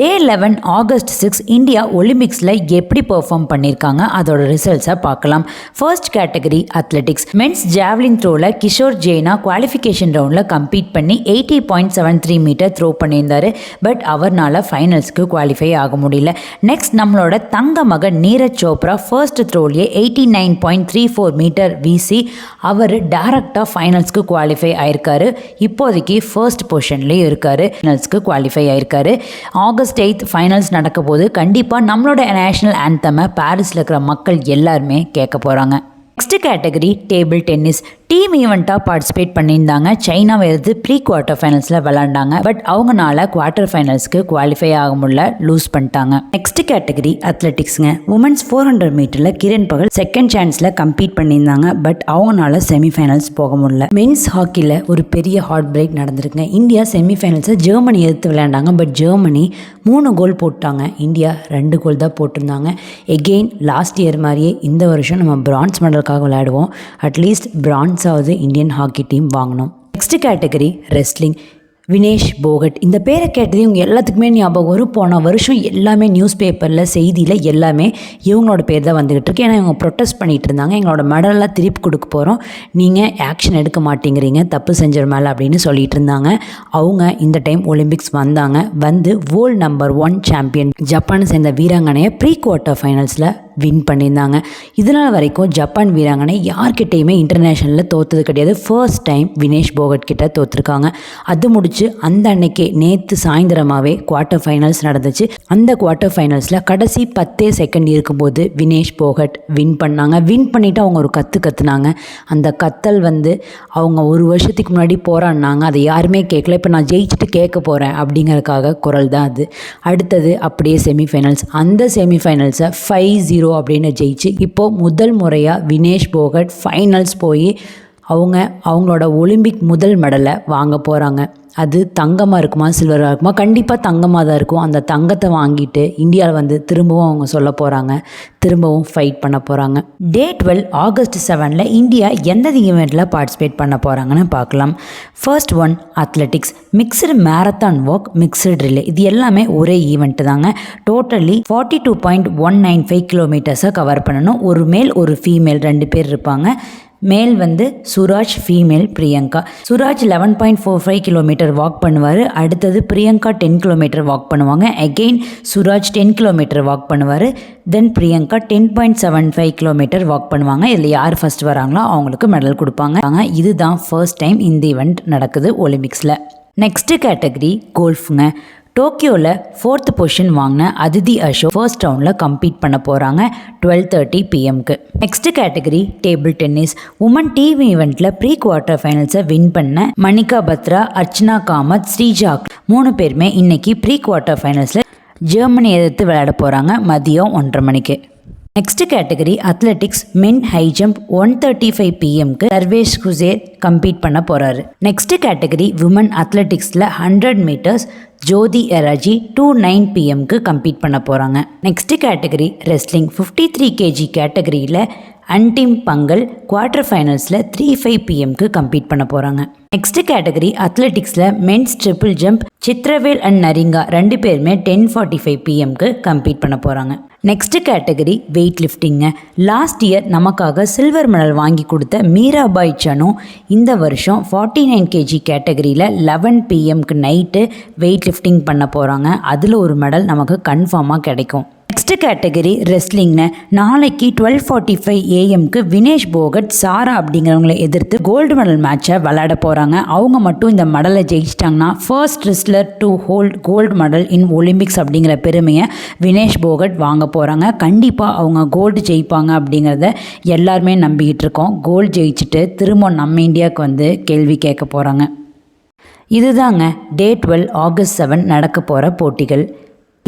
Day eleven August six India ஒலிம்பிக்ஸில் எப்படி perform பண்ணியிருக்காங்க அதோட ரிசல்ட்ஸை பார்க்கலாம். First category athletics men's javelin த்ரோவில் Kishore Jena qualification ரவுண்டில் கம்பீட் பண்ணி eighty point seven three metre throw பண்ணியிருந்தாரு. பட் அவர்னால் ஃபைனல்ஸ்க்கு குவாலிஃபை ஆக முடியல. நெக்ஸ்ட் நம்மளோட தங்க மகன் Neeraj Chopra first த்ரோலேயே eighty nine point three four metre வீசி அவர் டேரக்டாக ஃபைனல்ஸ்க்கு குவாலிஃபை ஆயிருக்காரு. இப்போதைக்கு ஃபர்ஸ்ட் பொசிஷன்லேயும் இருக்காரு. ஃபைனல்ஸ்க்கு குவாலிஃபை ஆயிருக்காரு. ஆகஸ்ட் எயித் ஃபைனல்ஸ் நடக்க போது கண்டிப்பாக நம்மளோட நேஷனல் ஆந்தமை பாரிஸில் இருக்கிற மக்கள் எல்லாருமே கேட்க போகிறாங்க next category table tennis team ஈவெண்ட்டாக participate பண்ணியிருந்தாங்க. சைனா எதிர்த்து ப்ரீ குவார்ட்டர் ஃபைனல்ஸில் விளாண்டாங்க பட் அவங்கனால குவார்ட்டர் ஃபைனல்ஸ்க்கு குவாலிஃபை ஆக முடியல. லூஸ் பண்ணிட்டாங்க. நெக்ஸ்ட் கேட்டகரி அத்லெட்டிக்ஸுங்க உமன்ஸ் ஃபோர் ஹண்ட்ரட் மீட்டரில் கிரண் பகல் செகண்ட் சான்ஸில் கம்பீட் பண்ணியிருந்தாங்க. பட் அவங்கனால செமிஃபைனல்ஸ் போக முடியல. மென்ஸ் ஹாக்கியில் ஒரு பெரிய ஹார்ட் பிரேக் நடந்திருக்குங்க. இந்தியா செமிஃபைனல்ஸை ஜெர்மனி எதிர்த்து விளையாண்டாங்க. பட் ஜெர்மனி மூணு கோல் போட்டாங்க. இந்தியா ரெண்டு கோல் தான் போட்டிருந்தாங்க. எகெயின் லாஸ்ட் இயர் மாதிரியே இந்த வருஷம் நம்ம பிரான்ஸ் மெடலுக்காக விளையாடுவோம். அட்லீஸ்ட் பிரான்ஸ் பிரான்ஸாவது இந்தியன் ஹாக்கி டீம் வாங்கினோம் next category wrestling Vinesh Phogat. இந்த பேரை கேட்டது இவங்க எல்லாத்துக்குமே ஞாபகம். வரும் போன வருஷம் எல்லாமே நியூஸ் பேப்பரில் செய்தியில் எல்லாமே இவங்களோட பேர் தான் வந்துக்கிட்டு இருக்கு. ஏன்னா இவங்க ப்ரொட்டஸ்ட் பண்ணிகிட்டு இருந்தாங்க. எங்களோட மெடலெலாம் திருப்பி கொடுக்க போகிறோம் நீங்கள் ஆக்ஷன் எடுக்க மாட்டேங்கிறீங்க. தப்பு செஞ்ச மேலே அப்படின்னு சொல்லிட்டு இருந்தாங்க. அவங்க இந்த டைம் ஒலிம்பிக்ஸ் வந்தாங்க. வந்து வேர்ல்டு நம்பர் ஒன் சாம்பியன் ஜப்பானை சேர்ந்த வீராங்கனையை ப்ரீ குவார்ட்டர் ஃபைனல்ஸில் வின் பண்ணியிருந்தாங்க. இதனால் வரைக்கும் ஜப்பான் வீராங்கனை யார்கிட்டையுமே இன்டர்நேஷ்னலில் தோற்றது கிடையாது. ஃபர்ஸ்ட் டைம் வினேஷ் போகட் கிட்ட தோற்றுருக்காங்க அது முடிச்சு அந்த அன்னைக்கே நேற்று சாயந்தரமாகவே குவார்ட்டர் ஃபைனல்ஸ் நடந்துச்சு. அந்த குவார்ட்டர் ஃபைனல்ஸில் கடைசி பத்தே செகண்ட் இருக்கும்போது வினேஷ் போகட் வின் பண்ணாங்க. வின் பண்ணிவிட்டு அவங்க ஒரு கற்று கற்றுனாங்க அந்த கத்தல் வந்து அவங்க ஒரு வருஷத்துக்கு முன்னாடி போராடினாங்க. அதை யாருமே கேட்கல. இப்போ நான் ஜெயிச்சுட்டு கேட்க போகிறேன் அப்படிங்கிறதுக்காக குரல் தான் அது. அடுத்தது அப்படியே செமிஃபைனல்ஸ் அந்த செமிஃபைனல்ஸை ஃபைவ் ஜீரோ ஜீரோ அப்படின்னு ஜெயிச்சு இப்போது முதல் முறையாக வினேஷ் போகட் ஃபைனல்ஸ் போய் அவங்க அவங்களோட ஒலிம்பிக் முதல் மெடலை வாங்க போகிறாங்க அது தங்கமாக இருக்குமா சில்வராக இருக்குமா? கண்டிப்பாக தங்கமாக தான் இருக்கும். அந்த தங்கத்தை வாங்கிட்டு இந்தியாவில் வந்து திரும்பவும் அவங்க சொல்ல போகிறாங்க திரும்பவும் ஃபைட் பண்ண போகிறாங்க டே டுவெல் ஆகஸ்ட் செவனில் இந்தியா எந்த ஈவெண்ட்டில் பார்ட்டிசிபேட் பண்ண போகிறாங்கன்னு பார்க்கலாம். First one athletics mixed marathon walk mixed relay இது எல்லாமே ஒரே ஈவெண்ட்டு தாங்க. Totally forty two point one nine five கிலோமீட்டர்ஸை cover பண்ணணும். ஒரு மேல் ஒரு ஃபீமேல் ரெண்டு பேர் இருப்பாங்க. மேல் வந்து Suraj female Priyanka. Suraj eleven point four five kilometre walk பண்ணுவார். அடுத்தது பிரியங்கா டென் கிலோமீட்டர் வாக் பண்ணுவாங்க. Again Suraj ten kilometre walk பண்ணுவார். Then Priyanka ten point seven five kilometre walk பண்ணுவாங்க. இதில் யார் ஃபஸ்ட் வராங்களோ அவங்களுக்கு மெடல் கொடுப்பாங்க. இதுதான் ஃபர்ஸ்ட் டைம் இந்த ஈவெண்ட் நடக்குது ஒலிம்பிக்ஸில் நெக்ஸ்ட்டு கேட்டகரி கோல்ஃபுங்க டோக்கியோவில் ஃபோர்த் பொசிஷன் வாங்கின அதிதி அசோக் ஃபர்ஸ்ட் ரவுண்டில் கம்ப்ளீட் பண்ண போகிறாங்க twelve thirty பிஎம்க்கு next category table tennis women team ஈவெண்ட்டில் ப்ரீ குவார்ட்டர் ஃபைனல்ஸை வின் பண்ண மணிகா பத்ரா அர்ச்சனா காமத் ஸ்ரீஜாக் மூணு பேருமே இன்னைக்கு ப்ரீ குவார்ட்டர் ஃபைனல்ஸில் ஜெர்மனி எதிர்த்து விளையாட போகிறாங்க மதியம் ஒன்றரை மணிக்கு. Next category athletics men high jump one thirty five பிஎம்க்கு Sarvesh Kushare compete பண்ண போகிறாரு next category women அத்லெட்டிக்ஸில் hundred metres Jyothi Yarraji two nine பிஎம்க்கு complete பண்ண போகிறாங்க next category wrestling fifty three KG கேட்டகரியில் அன்டீம் பங்கல் குவார்ட்டர் ஃபைனல்ஸில் த்ரீ ஃபைவ் பிஎம்க்கு கம்ப்ளீட் பண்ண போகிறாங்க next category அத்லெட்டிக்ஸில் men's triple jump Chithravel and நரிங்கா ரெண்டு பேருமே டென் ஃபார்ட்டி ஃபைவ் பிஎம்க்கு கம்ப்ளீட் பண்ண போகிறாங்க நெக்ஸ்ட் கேட்டகரி வெயிட் லிஃப்டிங்க லாஸ்ட் இயர் நமக்காக சில்வர் மெடல் வாங்கி கொடுத்த மீராபாய் சனு இந்த வருஷம் ஃபார்ட்டி நைன் கேஜி கேட்டகரியில் லெவன் பிஎம்க்கு நைட்டு வெயிட் லிஃப்டிங் பண்ண போகிறாங்க அதில் ஒரு மெடல் நமக்கு கன்ஃபார்மாக கிடைக்கும். நெக்ஸ்ட் கேட்டகரி ரெஸ்லிங்னு நாளைக்கு டுவெல் ஃபார்ட்டி ஃபைவ் ஏஎம்க்கு வினேஷ் போகட் சாரா அப்படிங்கிறவங்களை எதிர்த்து கோல்டு மெடல் மேட்சை விளையாட போகிறாங்க அவங்க மட்டும் இந்த மெடலை ஜெயிச்சிட்டாங்கன்னா first wrestler to hold gold medal in Olympics அப்படிங்கிற பெருமையை வினேஷ் போகட் வாங்க போகிறாங்க கண்டிப்பாக அவங்க கோல்டு ஜெயிப்பாங்க அப்படிங்கிறத எல்லாருமே நம்பிக்கிட்டு இருக்கோம். கோல்டு ஜெயிச்சுட்டு திரும்ப நம்ம இந்தியாவுக்கு வந்து கேள்வி கேட்க போகிறாங்க இதுதாங்க டே டுவெல் ஆகஸ்ட் செவன் நடக்க போகிற போட்டிகள்.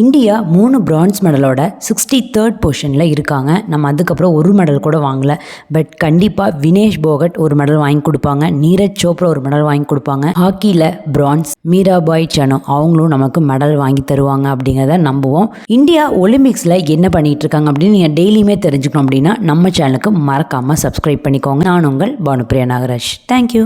இந்தியா மூணு பிரான்ஸ் மெடலோட சிக்ஸ்டி தேர்ட் பொசிஷனில் இருக்காங்க. நம்ம அதுக்கப்புறம் ஒரு மெடல் கூட வாங்கலை. பட் கண்டிப்பாக வினேஷ் போகட் ஒரு மெடல் வாங்கி கொடுப்பாங்க. நீரஜ் சோப்ரா ஒரு மெடல் வாங்கி கொடுப்பாங்க. ஹாக்கியில் பிரான்ஸ் மீராபாய் சனோ அவங்களும் நமக்கு மெடல் வாங்கி தருவாங்க அப்படிங்கிறத நம்புவோம். இந்தியா ஒலிம்பிக்ஸில் என்ன பண்ணிகிட்டு இருக்காங்க அப்படின்னு நீங்கள் டெய்லியுமே தெரிஞ்சுக்கணும் அப்படின்னா நம்ம சேனலுக்கு மறக்காமல் சப்ஸ்கிரைப் பண்ணிக்கோங்க. நான் உங்கள் பானுப்பிரியா நாகராஜ். தேங்க்யூ